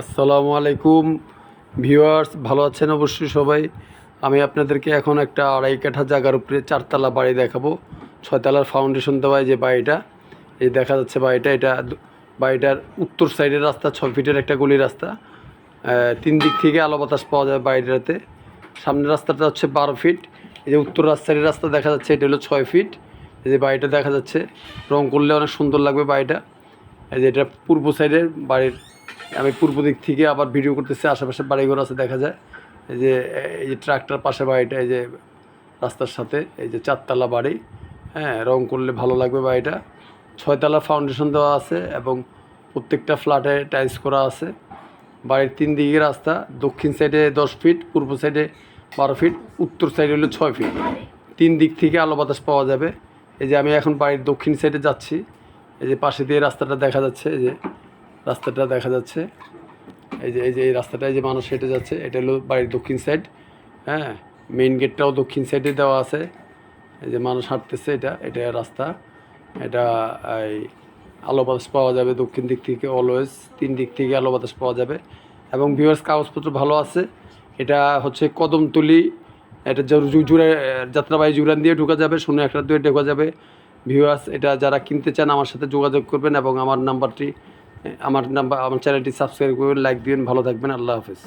আসসালামু আলাইকুম। ভিউয়ার্স, ভালো আছেন অবশ্যই সবাই। আমি আপনাদেরকে এখন একটা আড়াই কাঠা জায়গার উপরে চারতলা বাড়ি দেখাবো। ছয়তলার ফাউন্ডেশন দেওয়া এই যে বাড়িটা, এই দেখা যাচ্ছে বাড়িটা। এটা বাড়িটার উত্তর সাইডের রাস্তা ছয় ফিটের একটা গলি রাস্তা। তিন দিক থেকে আলো বাতাস পাওয়া যায় বাড়িটাতে। সামনের রাস্তাটা হচ্ছে বারো ফিট। এই যে উত্তর রাস্তার রাস্তা দেখা যাচ্ছে, এটা হলো ছয় ফিট। এই যে বাড়িটা দেখা যাচ্ছে, রং করলে অনেক সুন্দর লাগবে বাড়িটা। এই যে এটা পূর্ব সাইডের বাড়ির আমি পূর্ব দিক থেকে আবার ভিডিও করতেছি, আশেপাশে বাড়িঘর আছে দেখা যায়। এই যে এই যে ট্রাকটার পাশে বাড়িটা, এই যে রাস্তার সাথে, এই যে চারতলা বাড়ি হ্যাঁ রং করলে ভালো লাগবে বাড়িটা। ছয়তলা ফাউন্ডেশন দেওয়া আছে এবং প্রত্যেকটা ফ্ল্যাটে টাইলস করা আছে। বাড়ির তিন দিকে রাস্তা, দক্ষিণ সাইডে দশ ফিট পূর্ব সাইডে বারো ফিট উত্তর সাইডে হলো ছয় ফিট তিন দিক থেকে আলো বাতাস পাওয়া যাবে। এই যে আমি এখন বাড়ির দক্ষিণ সাইডে যাচ্ছি। এই যে পাশে দিয়ে রাস্তাটা দেখা যাচ্ছে, এই যে রাস্তাটা দেখা যাচ্ছে। এই যে এই যে, এই রাস্তাটায় যে মানুষ হেঁটে যাচ্ছে, এটা হলো বাড়ির দক্ষিণ সাইড হ্যাঁ? মেইন গেটটাও দক্ষিণ সাইডে দেওয়া আছে। এই যে মানুষ হাঁটতেছে, এটা এটা রাস্তা। এটা, এই, আলো বাতাস পাওয়া যাবে দক্ষিণ দিক থেকে অলওয়েজ তিন দিক থেকে আলো বাতাস পাওয়া যাবে। এবং ভিউয়ার্স কাগজপত্র ভালো আছে। এটা হচ্ছে কদমতলি, এটা জুড়ে যাত্রাবাড়ি জুড়ান দিয়ে ঢোকা যাবে, শূন্য একটা দিয়ে ঢোকা যাবে। ভিউয়ার্স এটা যারা কিনতে চান, আমার সাথে যোগাযোগ করবেন এবং আমার নাম্বারটি আমার নাম্বার আমার চ্যানেলটি সাবস্ক্রাইব করবেন লাইক দিবেন ভালো থাকবেন আল্লাহ হাফেজ।